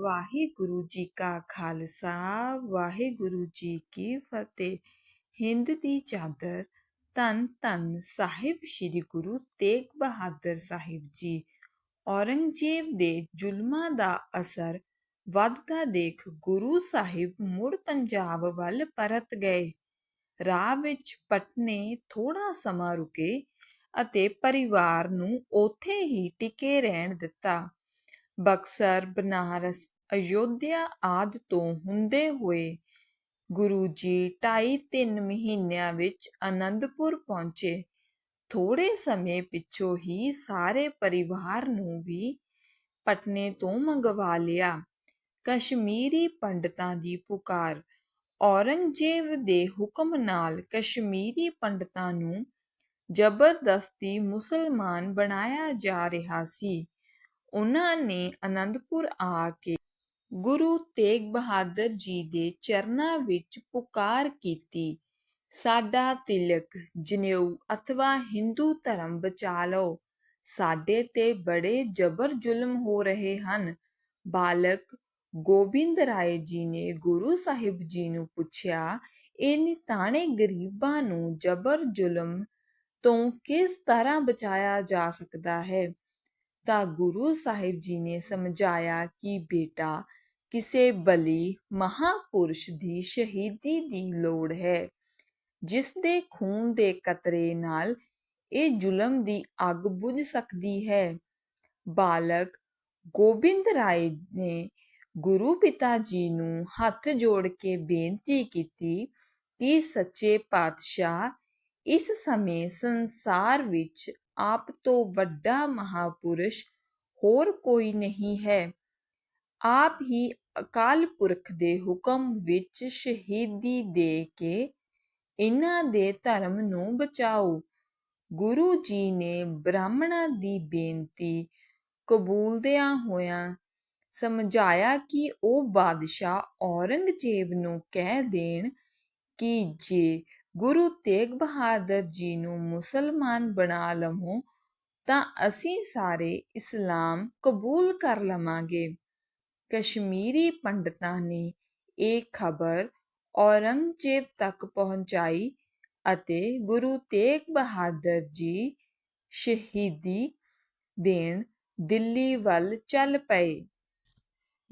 ਵਾਹਿਗੁਰੂ ਜੀ ਕਾ ਖਾਲਸਾ, ਵਾਹਿਗੁਰੂ ਜੀ ਕੀ ਫਤਿਹ। ਹਿੰਦ ਦੀ ਚਾਦਰ, ਧੰਨ ਧੰਨ ਸਾਹਿਬ ਸ੍ਰੀ ਗੁਰੂ ਤੇਗ ਬਹਾਦਰ ਸਾਹਿਬ ਜੀ। ਔਰੰਗਜ਼ੇਬ ਦੇ ਜ਼ੁਲਮਾਂ ਦਾ ਅਸਰ ਵੱਧਦਾ ਦੇਖ ਗੁਰੂ ਸਾਹਿਬ ਮੁੜ ਪੰਜਾਬ ਵੱਲ ਪਰਤ ਗਏ। ਰਾਹ ਵਿੱਚ ਪਟਨੇ ਥੋੜਾ ਸਮਾਂ ਰੁਕੇ ਅਤੇ ਪਰਿਵਾਰ ਨੂੰ ਉੱਥੇ ਹੀ ਟਿਕੇ ਰਹਿਣ ਦਿੱਤਾ। ਬਕਸਰ, ਬਨਾਰਸ, ਅਯੋਧਿਆ ਆਦਿ ਤੋਂ ਹੁੰਦੇ ਹੋਏ ਗੁਰੂ ਜੀ ਢਾਈ ਤਿੰਨ ਮਹੀਨਿਆਂ ਵਿੱਚ ਅਨੰਦਪੁਰ ਪਹੁੰਚੇ। ਥੋੜੇ ਸਮੇਂ ਪਿੱਛੋਂ ਹੀ ਸਾਰੇ ਪਰਿਵਾਰ ਨੂੰ ਵੀ ਪਟਨੇ ਤੋਂ ਮੰਗਵਾ ਲਿਆ। ਕਸ਼ਮੀਰੀ ਪੰਡਤਾਂ ਦੀ ਪੁਕਾਰ। ਔਰੰਗਜ਼ੇਬ ਦੇ ਹੁਕਮ ਨਾਲ ਕਸ਼ਮੀਰੀ ਪੰਡਤਾਂ ਨੂੰ ਜ਼ਬਰਦਸਤੀ ਮੁਸਲਮਾਨ ਬਣਾਇਆ ਜਾ ਰਿਹਾ ਸੀ। ਉਨ੍ਹਾਂ ਨੇ ਅਨੰਦਪੁਰ ਆ ਕੇ ਗੁਰੂ ਤੇਗ ਬਹਾਦਰ ਜੀ ਦੇ ਚਰਨਾਂ ਵਿੱਚ ਪੁਕਾਰ ਕੀਤੀ। ਸਾਡਾ ਤਿਲਕ, ਜਨੇਊ ਅਥਵਾ ਹਿੰਦੂ ਧਰਮ ਬਚਾ ਲਓ। ਸਾਡੇ ਤੇ ਬੜੇ ਜ਼ਬਰ ਜ਼ੁਲਮ ਹੋ ਰਹੇ ਹਨ। ਬਾਲਕ ਗੋਬਿੰਦ ਰਾਏ ਜੀ ਨੇ ਗੁਰੂ ਸਾਹਿਬ ਜੀ ਨੂੰ ਪੁੱਛਿਆ, ਇਹ ਨਿਤਾਣੇ ਗਰੀਬਾਂ ਨੂੰ ਜ਼ਬਰ ਜ਼ੁਲਮ ਤੋਂ ਕਿਸ ਤਰ੍ਹਾਂ ਬਚਾਇਆ ਜਾ ਸਕਦਾ ਹੈ? ਤਾਂ ਗੁਰੂ ਸਾਹਿਬ ਜੀ ਨੇ ਸਮਝਾਇਆ ਕਿ ਬੇਟਾ, ਕਿਸੇ ਬਲੀ ਮਹਾਪੁਰਸ਼ ਦੀ ਸ਼ਹੀਦੀ ਦੀ ਲੋੜ ਹੈ। ਜਿਸ ਦੇ ਖੂਨ ਦੇ ਕਤਰੇ ਨਾਲ ਇਹ ਜ਼ੁਲਮ ਦੀ ਅੱਗ ਬੁਝ ਸਕਦੀ ਹੈ। ਬਾਲਕ ਗੋਬਿੰਦ ਰਾਏ ਨੇ ਗੁਰੂ ਪਿਤਾ ਜੀ ਨੂੰ ਹੱਥ ਜੋੜ ਕੇ ਬੇਨਤੀ ਕੀਤੀ ਕਿ ਸੱਚੇ ਪਾਤਸ਼ਾਹ ਇਸ ਸਮੇਂ ਸੰਸਾਰ ਵਿੱਚ ਆਪ ਤੋਂ ਵੱਡਾ ਮਹਾਪੁਰਸ਼ ਹੋਰ ਕੋਈ ਨਹੀਂ ਹੈ। ਆਪ ਹੀ ਅਕਾਲ ਪੁਰਖ ਦੇ ਹੁਕਮ ਵਿੱਚ ਸ਼ਹੀਦੀ ਦੇ ਕੇ ਇਹਨਾਂ ਦੇ ਧਰਮ ਨੂੰ ਬਚਾਓ। ਗੁਰੂ ਜੀ ਨੇ ਬ੍ਰਾਹਮਣਾਂ ਦੀ ਬੇਨਤੀ ਕਬੂਲਦਿਆਂ ਹੋਇਆਂ ਸਮਝਾਇਆ ਕਿ ਉਹ ਬਾਦਸ਼ਾਹ ਔਰੰਗਜ਼ੇਬ ਨੂੰ ਕਹਿ ਦੇਣ ਕਿ ਜੇ ਗੁਰੂ ਤੇਗ ਬਹਾਦਰ ਜੀ ਨੂੰ ਮੁਸਲਮਾਨ ਬਣਾ ਲਵੋ, ਤਾਂ ਅਸੀਂ ਸਾਰੇ ਇਸਲਾਮ ਕਬੂਲ ਕਰ ਲਵਾਂਗੇ। ਕਸ਼ਮੀਰੀ ਪੰਡਤਾਂ ਨੇ ਇਹ ਖਬਰ ਔਰੰਗਜ਼ੇਬ ਤੱਕ ਪਹੁੰਚਾਈ ਅਤੇ ਗੁਰੂ ਤੇਗ ਬਹਾਦਰ ਜੀ ਸ਼ਹੀਦੀ ਦੇਣ ਦਿੱਲੀ ਵੱਲ ਚੱਲ ਪਏ।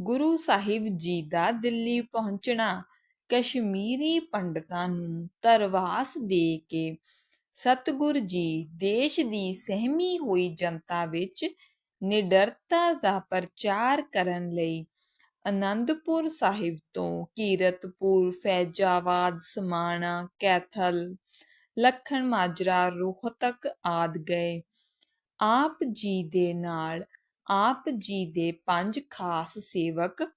ਗੁਰੂ ਸਾਹਿਬ ਜੀ ਦਾ ਦਿੱਲੀ ਪਹੁੰਚਣਾ ਕਸ਼ਮੀਰੀ ਪੰਡਤਾਂ ਨੂੰ ਤਰਵਾਸ ਦੇ ਕੇ ਸਤਗੁਰ ਜੀ ਦੇਸ਼ ਦੀ ਸਹਿਮੀ ਹੋਈ ਜਨਤਾ ਵਿੱਚ ਨਿਡਰਤਾ ਦਾ ਪ੍ਰਚਾਰ ਕਰਨ ਲਈ ਅਨੰਦਪੁਰ ਸਾਹਿਬ ਤੋਂ ਕੀਰਤਪੁਰ, ਫੈਜ਼ਾਬਾਦ, ਸਮਾਣਾ, ਕੈਥਲ, ਲੱਖਣ ਮਾਜਰਾ, ਰੋਹਤਕ ਆਦ ਗਏ। ਆਪ ਜੀ ਦੇ ਨਾਲ ਆਪ ਜੀ ਦੇ ਪੰਜ ਖਾਸ ਸੇਵਕ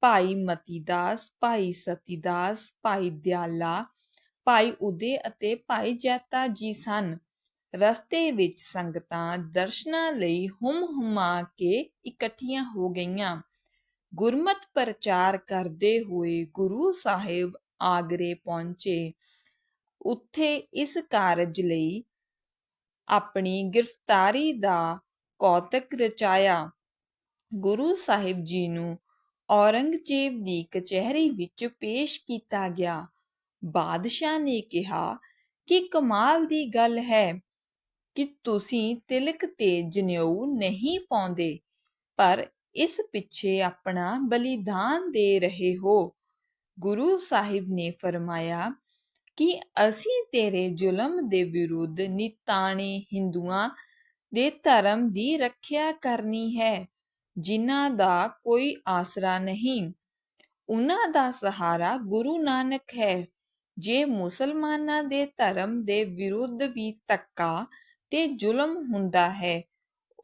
ਭਾਈ ਮਤੀ ਦਾਸ ਭਾਈ ਸਤੀ ਦਾਸ ਭਾਈ ਦਿਆਲਾ, ਭਾਈ ਉਦੇ ਅਤੇ ਭਾਈ ਜੈਤਾ ਜੀ ਸਨ। ਰਸਤੇ ਵਿੱਚ ਸੰਗਤਾਂ ਦਰਸ਼ਨਾਂ ਲਈ ਹੁਮ ਹੁਮਾ ਕੇ ਇਕੱਠੀਆਂ ਹੋ ਗਈਆਂ। ਗੁਰਮਤ ਪ੍ਰਚਾਰ ਕਰਦੇ ਹੋਏ ਗੁਰੂ ਸਾਹਿਬ ਆਗਰੇ ਪਹੁੰਚੇ। ਉੱਥੇ ਇਸ ਕਾਰਜ ਲਈ ਆਪਣੀ ਗ੍ਰਿਫਤਾਰੀ ਦਾ ਕੌਤਕ ਰਚਾਇਆ। ਗੁਰੂ ਸਾਹਿਬ ਜੀ ਨੂੰ ਔਰੰਗਜ਼ੇਬ ਦੀ ਕਚਹਿਰੀ ਵਿੱਚ ਪੇਸ਼ ਕੀਤਾ ਗਿਆ। ਬਾਦਸ਼ਾਹ ਨੇ ਕਿਹਾ ਕਿ ਕਮਾਲ ਦੀ ਗੱਲ ਹੈ ਕਿ ਤੁਸੀਂ ਤਿਲਕ ਤੇ ਜਨੇਊ ਨਹੀਂ ਪਾਉਂਦੇ, ਪਰ ਇਸ ਪਿੱਛੇ ਆਪਣਾ ਬਲੀਦਾਨ ਦੇ ਰਹੇ ਹੋ। ਗੁਰੂ ਸਾਹਿਬ ਨੇ ਫਰਮਾਇਆ ਕਿ ਅਸੀਂ ਤੇਰੇ ਜ਼ੁਲਮ ਦੇ ਵਿਰੁੱਧ ਨਿਤਾਣੇ ਹਿੰਦੂਆਂ ਦੇ ਧਰਮ ਦੀ ਰੱਖਿਆ ਕਰਨੀ ਹੈ। ਜਿਨ੍ਹਾਂ ਦਾ ਕੋਈ ਆਸਰਾ ਨਹੀਂ। ਉਹਨਾਂ ਦਾ ਸਹਾਰਾ ਗੁਰੂ ਨਾਨਕ ਹੈ। ਜੇ ਮੁਸਲਮਾਨਾਂ ਦੇ ਧਰਮ ਦੇ ਵਿਰੁੱਧ ਵੀ ਤੱਕਾ ਤੇ ਜ਼ੁਲਮ ਹੁੰਦਾ ਹੈ,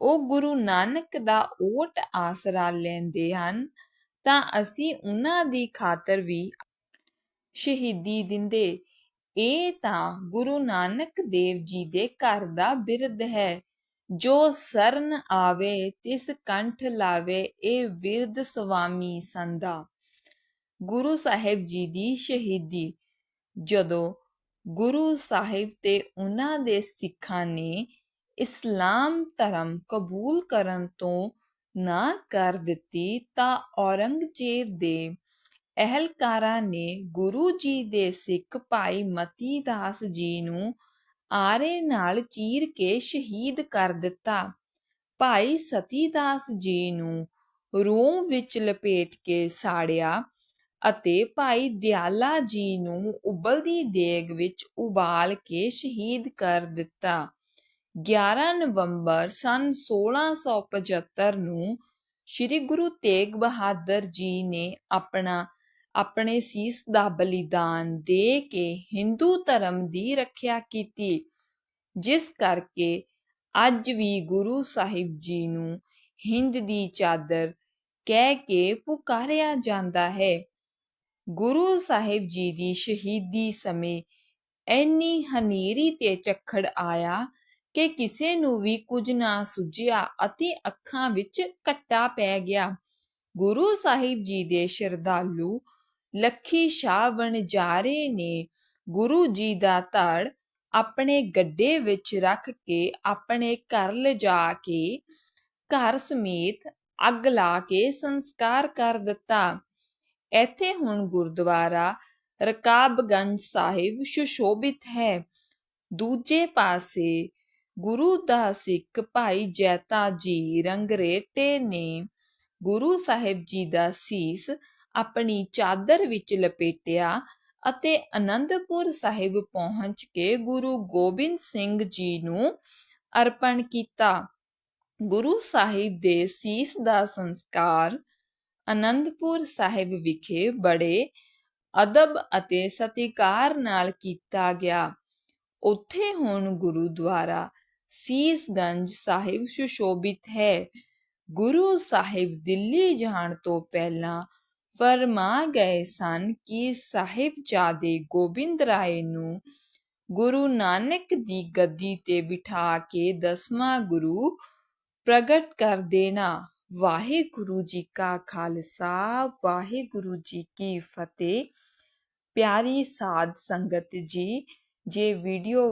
ਉਹ ਗੁਰੂ ਨਾਨਕ ਦਾ ਓਟ ਆਸਰਾ ਲੈਂਦੇ ਹਨ, ਤਾਂ ਅਸੀਂ ਉਹਨਾਂ ਦੀ ਖਾਤਰ ਵੀ ਸ਼ਹੀਦੀ ਦਿੰਦੇ। ਇਹ ਤਾਂ ਗੁਰੂ ਨਾਨਕ ਦੇਵ ਜੀ ਦੇ ਘਰ ਦਾ ਬਿਰਧ ਹੈ। ਜੋ ਸਰਨ ਆਵੇ, ਤਿਸ ਕੰਠ ਲਾਵੇ ਇਹ ਵਿਰਧ ਸੁਆਮੀ ਸੰਦਾ ਗੁਰੂ ਸਾਹਿਬ ਜੀ ਦੀ ਸ਼ਹੀਦੀ। ਜਦੋਂ ਗੁਰੂ ਸਾਹਿਬ ਤੇ ਉਹਨਾਂ ਦੇ ਸਿੱਖਾਂ ਨੇ ਇਸਲਾਮ ਧਰਮ ਕਬੂਲ ਕਰਨ ਤੋਂ ਨਾ ਕਰ ਦਿੱਤੀ, ਤਾਂ ਔਰੰਗਜ਼ੇਬ ਦੇ ਅਹਿਲਕਾਰਾਂ ਨੇ ਗੁਰੂ ਜੀ ਦੇ ਸਿੱਖ ਭਾਈ ਮਤੀ ਦਾਸ ਜੀ ਨੂੰ ਆਰੇ ਨਾਲ ਚੀਰ ਕੇ ਸ਼ਹੀਦ ਕਰ ਦਿੱਤਾ। ਭਾਈ ਸਤੀ ਜੀ ਨੂੰ ਰੂਮ ਵਿੱਚ ਲਪੇਟ ਕੇ ਸਾੜਿਆ ਅਤੇ ਭਾਈ ਦਿਆਲਾ ਜੀ ਨੂੰ ਉਬਲਦੀ ਦੇਗ ਵਿੱਚ ਉਬਾਲ ਕੇ ਸ਼ਹੀਦ ਕਰ ਦਿੱਤਾ। 11 ਨਵੰਬਰ ਸਨ 1675 ਨੂੰ ਸ੍ਰੀ ਗੁਰੂ ਤੇਗ ਬਹਾਦਰ ਜੀ ਨੇ ਆਪਣਾ ਆਪਣੇ ਸੀਸ ਦਾ ਬਲੀਦਾਨ ਦੇ ਕੇ ਹਿੰਦੂ ਧਰਮ ਦੀ ਰੱਖਿਆ ਕੀਤੀ, ਜਿਸ ਕਰਕੇ ਅੱਜ ਵੀ ਗੁਰੂ ਸਾਹਿਬ ਜੀ ਨੂੰ ਹਿੰਦ ਦੀ ਚਾਦਰ ਕਹਿ ਕੇ ਪੁਕਾਰਿਆ ਜਾਂਦਾ ਹੈ। ਗੁਰੂ ਸਾਹਿਬ ਜੀ ਦੀ ਸ਼ਹੀਦੀ ਸਮੇਂ ਐਨੀ ਹਨੇਰੀ ਤੇ ਚੱਖੜ ਆਇਆ ਕਿ ਕਿਸੇ ਨੂੰ ਵੀ ਕੁਝ ਨਾ ਸੁਝਿਆ ਅਤੇ ਅੱਖਾਂ ਵਿੱਚ ਕੱਟਾ ਪੈ ਗਿਆ। ਗੁਰੂ ਸਾਹਿਬ ਜੀ ਦੇ ਸ਼ਰਧਾਲੂ ਲੱਖੀ ਸ਼ਾਹ ਵਣਜਾਰੇ ਨੇ, ਗੁਰੂ ਜੀ ਦਾ ਧੜ ਆਪਣੇ ਗੱਡੇ ਵਿੱਚ ਰੱਖ ਕੇ ਆਪਣੇ ਘਰ ਲਿਜਾ ਕੇ ਘਰ ਸਮੇਤ ਅੱਗ ਲਾ ਕੇ ਸੰਸਕਾਰ ਕਰ ਦਿੱਤਾ। ਇੱਥੇ ਹੁਣ ਗੁਰਦੁਆਰਾ ਰਕਾਬਗੰਜ ਸਾਹਿਬ ਸੁਸ਼ੋਭਿਤ ਹੈ। ਦੂਜੇ ਪਾਸੇ ਗੁਰੂ ਦਾ ਸਿੱਖ ਭਾਈ ਜੈਤਾ ਜੀ ਰੰਗਰੇਟੇ ਨੇ, ਗੁਰੂ ਸਾਹਿਬ ਜੀ ਦਾ ਸੀਸ ਆਪਣੀ ਚਾਦਰ ਵਿੱਚ ਲਪੇਟਿਆ ਅਤੇ ਅਨੰਦਪੁਰ ਸਾਹਿਬ ਪਹੁੰਚ ਕੇ ਗੁਰੂ ਗੋਬਿੰਦ ਸਿੰਘ ਜੀ ਨੂੰ ਅਰਪਣ ਕੀਤਾ। ਗੁਰੂ ਸਾਹਿਬ ਦੇ ਸੀਸ ਦਾ ਸੰਸਕਾਰ ਅਨੰਦਪੁਰ ਸਾਹਿਬ ਵਿਖੇ ਬੜੇ ਅਦਬ ਅਤੇ ਸਤਿਕਾਰ ਨਾਲ ਕੀਤਾ ਗਿਆ। ਉੱਥੇ ਹੁਣ ਗੁਰਦੁਆਰਾ ਸੀਸਗੰਜ ਸਾਹਿਬ ਸੁਸ਼ੋਭਿਤ ਹੈ। ਗੁਰੂ ਸਾਹਿਬ ਦਿੱਲੀ ਜਾਣ ਤੋਂ ਪਹਿਲਾਂ ਫਰਮਾ ਗਏ ਸਨ ਕਿ ਸਾਹਿਬਜ਼ਾਦੇ ਗੋਬਿੰਦ ਰਾਏ ਨੂੰ ਗੁਰੂ ਨਾਨਕ ਦੀ ਗੱਦੀ ਤੇ ਬਿਠਾ ਕੇ ਦਸਵਾਂ ਗੁਰੂ ਪ੍ਰਗਟ ਕਰ ਦੇਣਾ। ਵਾਹਿਗੁਰੂ ਜੀ ਕਾ ਖਾਲਸਾ, ਵਾਹਿਗੁਰੂ ਜੀ ਕੀ ਫਤਿਹ। ਪਿਆਰੀ ਸਾਧ ਸੰਗਤ ਜੀ, ਜੇ ਵੀਡੀਓ